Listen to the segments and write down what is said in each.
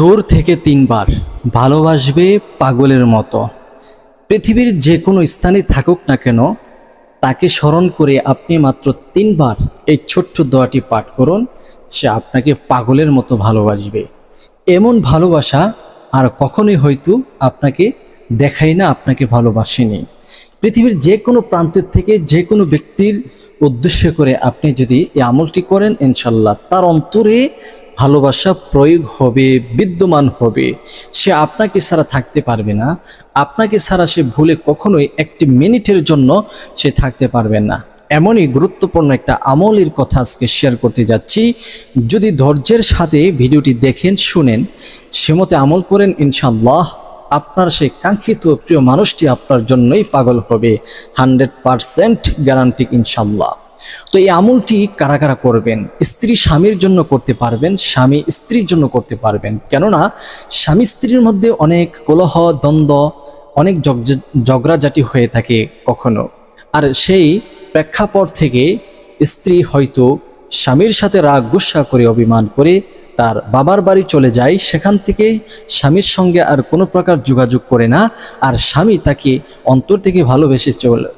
দূর থেকে তিনবার ভালোবাসবে পাগলের মতো। পৃথিবীর যে কোনো স্থানে থাকুক না কেন, তাকে স্মরণ করে আপনি মাত্র তিনবার এই ছোট্ট দোয়াটি পাঠ করুন, সে আপনাকে পাগলের মতো ভালোবাসবে। এমন ভালোবাসা আর কখনোই হয়তো আপনাকে দেখাই না, আপনাকে ভালোবাসেনি। পৃথিবীর যে কোনো প্রান্তের থেকে যে কোনো ব্যক্তির উদ্দেশ্য করে আপনি যদি এই আমলটি করেন ইনশাল্লাহ তার অন্তরে ভালোবাসা প্রয়োগ হবে, বিদ্যমান হবে। সে আপনাকে ছাড়া থাকতে পারবে না। আপনাকে ছাড়া সে ভুলে কখনোই একটি মিনিটের জন্য সে থাকতে পারবে না। এমনই গুরুত্বপূর্ণ একটা আমলের কথা আজকে শেয়ার করতে যাচ্ছি। যদি ধৈর্যের সাথে ভিডিওটি দেখেন, শুনেন, সে মতে আমল করেন ইনশাল্লাহ আপনার সেই কাঙ্ক্ষিত প্রিয় মানুষটি আপনার জন্যই পাগল হবে। হান্ড্রেড পারসেন্ট গ্যারান্টি ইনশাল্লাহ। তো এই আমলটি কারা কারা করবেন? স্ত্রী স্বামীর জন্য করতে পারবেন, স্বামী স্ত্রীর জন্য করতে পারবেন। কেননা, স্বামী স্ত্রীর মধ্যে অনেক কলহ, দ্বন্দ্ব, অনেক জগ- ঝগড়াঝাটি হয়ে থাকে কখনো। আর সেই প্রেক্ষাপট থেকে স্ত্রী হয়তো স্বামীর সাথে রাগ গুসা করে অভিমান করে তার বাবার বাড়ি চলে যায়, সেখান থেকে স্বামীর সঙ্গে আর কোনো প্রকার যোগাযোগ করে না আর স্বামী তাকে অন্তর থেকে ভালোবেসে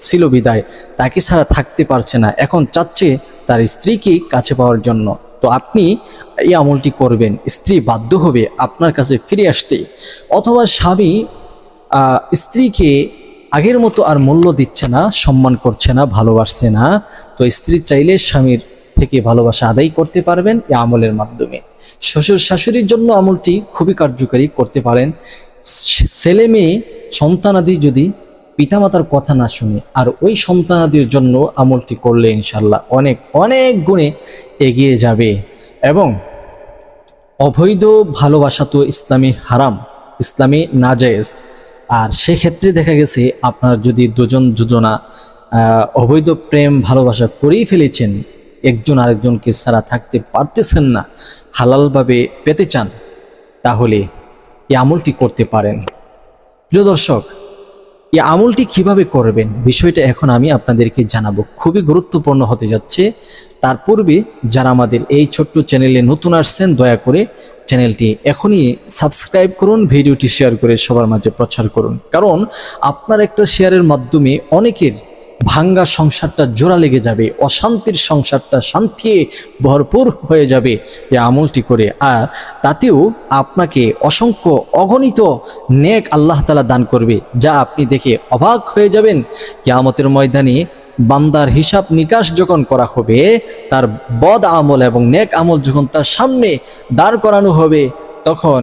ছিল বিদায়। তাকে ছাড়া থাকতে পারছে না, এখন চাচ্ছে তার স্ত্রীকে কাছে পাওয়ার জন্য। তো আপনি এই আমলটি করবেন, স্ত্রী বাধ্য হবে আপনার কাছে ফিরে আসতে। অথবা স্বামী স্ত্রীকে আগের মতো আর মূল্য দিচ্ছে না, সম্মান করছে না, ভালোবাসছে না। তো স্ত্রী চাইলে স্বামীর থেকে ভালোবাসা আদায় করতে পারবেন এই আমলের মাধ্যমে। শ্বশুর শাশুড়ির জন্য আমলটি খুবই কার্যকরী করতে পারেন। ছেলে মেয়ে সন্তানাদি যদি পিতামাতার কথা না শুনে আর ওই সন্তানাদির জন্য আমলটি করলে ইনশাল্লাহ অনেক অনেক গুণে এগিয়ে যাবে। এবং অবৈধ ভালোবাসা তো ইসলামী হারাম, ইসলামী নাজায়েজ। আর সেক্ষেত্রে দেখা গেছে আপনার যদি দুজন যোজনা অবৈধ প্রেম ভালোবাসা করেই ফেলেছেন একজন আরেকজনকে ছাড়া থাকতে পারতেছেন না, হালালভাবে পেতে চান, তাহলে এই আমলটি করতে পারেন। প্রিয় দর্শক, এই আমলটি কীভাবে করবেন বিষয়টা এখন আমি আপনাদেরকে জানাব। খুবই গুরুত্বপূর্ণ হতে যাচ্ছে। তার পূর্বে যারা আমাদের এই ছোট্ট চ্যানেলে নতুন আসছেন, দয়া করে চ্যানেলটি এখনই সাবস্ক্রাইব করুন, ভিডিওটি শেয়ার করে সবার মাঝে প্রচার করুন। কারণ আপনার একটা শেয়ারের মাধ্যমে অনেকের ভাঙ্গা সংসারটা জোড়া লেগে যাবে, অশান্তির সংসারটা শান্তি ভরপুর হয়ে যাবে এই আমলটি করে। আর তাতেও আপনাকে অসংখ্য অগণিত নেক আল্লাহ তালা দান করবে, যা আপনি দেখে অবাক হয়ে যাবেন। কিয়ামতের ময়দানে বান্দার হিসাব নিকাশ যখন করা হবে, তার বদ আমল এবং নেক আমল যখন তার সামনে দাঁড় করানো হবে, তখন